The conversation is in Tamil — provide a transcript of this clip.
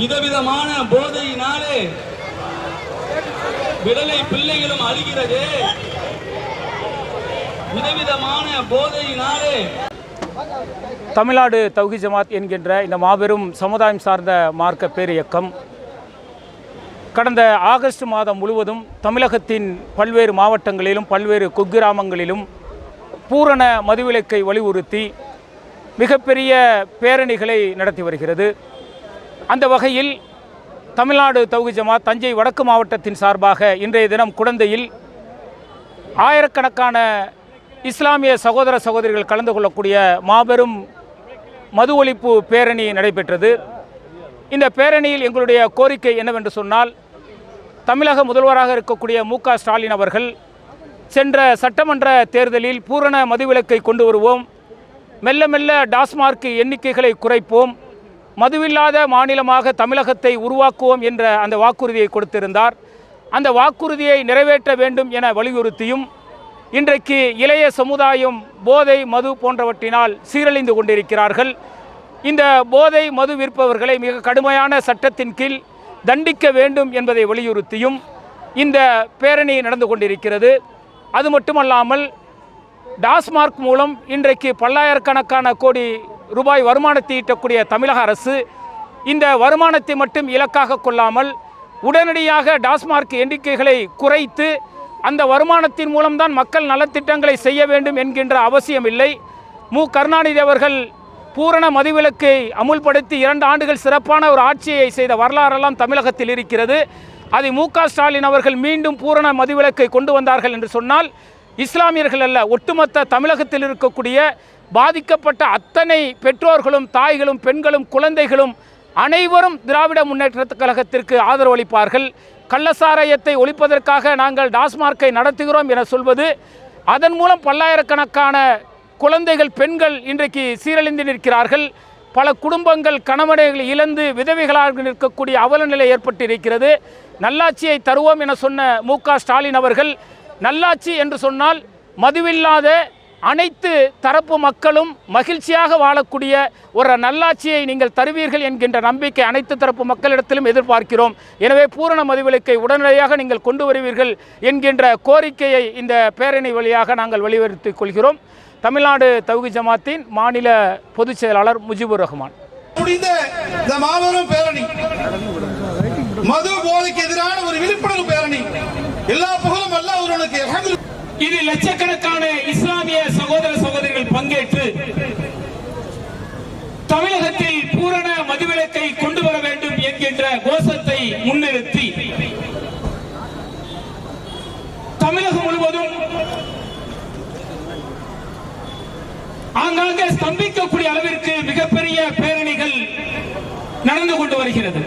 விதவிதமான போதையினாலே விடலை பிள்ளைகளும் அழுகிறது. விதவிதமான போதையினாலே தமிழ்நாடு தௌஹி ஜமாத் என்கின்ற இந்த மாபெரும் சமுதாயம் சார்ந்த மார்க்க பேரியக்கம் கடந்த ஆகஸ்ட் மாதம் முழுவதும் தமிழகத்தின் பல்வேறு மாவட்டங்களிலும் பல்வேறு குக்கிராமங்களிலும் பூரண மதுவிலக்கை வலியுறுத்தி மிகப்பெரிய பேரணிகளை நடத்தி வருகிறது. அந்த வகையில் தமிழ்நாடு தௌஹி ஜமாத் தஞ்சை வடக்கு மாவட்டத்தின் சார்பாக இன்றைய தினம் குடந்தையில் ஆயிரக்கணக்கான இஸ்லாமிய சகோதர சகோதரிகள் கலந்து கொள்ளக்கூடிய மாபெரும் மது ஒழிப்பு பேரணி நடைபெற்றது. இந்த பேரணியில் எங்களுடைய கோரிக்கை என்னவென்று சொன்னால் தமிழக முதல்வராக இருக்கக்கூடிய மு ஸ்டாலின் அவர்கள் சென்ற சட்டமன்ற தேர்தலில் பூரண மதுவிலக்கை கொண்டு வருவோம். மெல்ல மெல்ல டாஸ்மார்க் எண்ணிக்கைகளை குறைப்போம். மதுவில்லாத மாநிலமாக தமிழகத்தை உருவாக்குவோம் என்ற அந்த வாக்குறுதியை கொடுத்திருந்தார். அந்த வாக்குறுதியை நிறைவேற்ற வேண்டும் என வலியுறுத்தியும் இன்றைக்கு இளைய சமுதாயம் போதை மது போன்றவற்றினால் சீரழிந்து கொண்டிருக்கிறார்கள். இந்த போதை மது விற்பவர்களை மிக கடுமையான சட்டத்தின் கீழ் தண்டிக்க வேண்டும் என்பதை வலியுறுத்தியும் இந்த பேரணி நடந்து கொண்டிருக்கிறது. அது மட்டுமல்லாமல் டாஸ்மார்க் மூலம் இன்றைக்கு பல்லாயிரக்கணக்கான கோடி ரூபாய் வருமானத்தை ஈட்டக்கூடிய தமிழக அரசு இந்த வருமானத்தை மட்டும் இலக்காக கொள்ளாமல் உடனடியாக டாஸ்மார்க் எண்ணிக்கைகளை குறைத்து அந்த வருமானத்தின் மூலம்தான் மக்கள் நலத்திட்டங்களை செய்ய வேண்டும் என்கின்ற அவசியமில்லை. மு. கருணாநிதி அவர்கள் பூரண மதுவிலக்கை அமுல்படுத்தி இரண்டு ஆண்டுகள் சிறப்பான ஒரு ஆட்சியை செய்த வரலாறெல்லாம் தமிழகத்தில் இருக்கிறது. அதை மு. க. ஸ்டாலின் அவர்கள் மீண்டும் பூரண மதுவிலக்கை கொண்டு வந்தார்கள் என்று சொன்னால் இஸ்லாமியர்கள் அல்ல ஒட்டுமொத்த தமிழகத்தில் இருக்கக்கூடிய பாதிக்கப்பட்ட அத்தனை பெற்றோர்களும் தாய்களும் பெண்களும் குழந்தைகளும் அனைவரும் திராவிட முன்னேற்ற கழகத்திற்கு ஆதரவளிப்பார்கள் கள்ளசாராயத்தை ஒழிப்பதற்காக நாங்கள் டாஸ்மார்க்கை நடத்துகிறோம் என சொல்வது அதன் மூலம் பல்லாயிரக்கணக்கான குழந்தைகள் பெண்கள் இன்றைக்கு சீரழிந்து நிற்கிறார்கள். பல குடும்பங்கள் கணவனைகளை இழந்து விதவைகளாக நிற்கக்கூடிய அவல நிலை ஏற்பட்டு இருக்கிறது நல்லாட்சியை தருவோம் என சொன்ன மு க ஸ்டாலின் அவர்கள் நல்லாட்சி என்று சொன்னால் மதுவில்லாத அனைத்து தரப்பு மக்களும் மகிழ்ச்சியாக வாழக்கூடிய ஒரு நல்லாட்சியை நீங்கள் தருவீர்கள் என்கின்ற நம்பிக்கை அனைத்து தரப்பு மக்களிடத்திலும் எதிர்பார்க்கிறோம். எனவே பூரண மதுவிலக்கை உடனடியாக நீங்கள் கொண்டு வருவீர்கள் என்கின்ற கோரிக்கையை இந்த பேரணி வழியாக நாங்கள் வலியுறுத்திக் கொள்கிறோம். தமிழ்நாடு தௌகி ஜமாத்தின் மாநில பொதுச் செயலாளர் முஜிபுர் ரஹ்மான். முடிந்த இந்த மாபெரும் பேரணி. மது போதைக்கு எதிரான ஒரு விழிப்புணர்வு பேரணி. இது இதில் லட்சக்கணக்கான இஸ்லாமிய சகோதர சகோதரிகள் பங்கேற்று தமிழகத்தில் பூரண மதுவிலக்கை கொண்டு வர வேண்டும் என்கின்ற கோஷத்தை முன்னிறுத்தி தமிழகம் முழுவதும் ஆங்காங்கே ஸ்தம்பிக்கக்கூடிய அளவிற்கு மிகப்பெரிய பேரணிகள் நடந்து கொண்டு வருகிறது.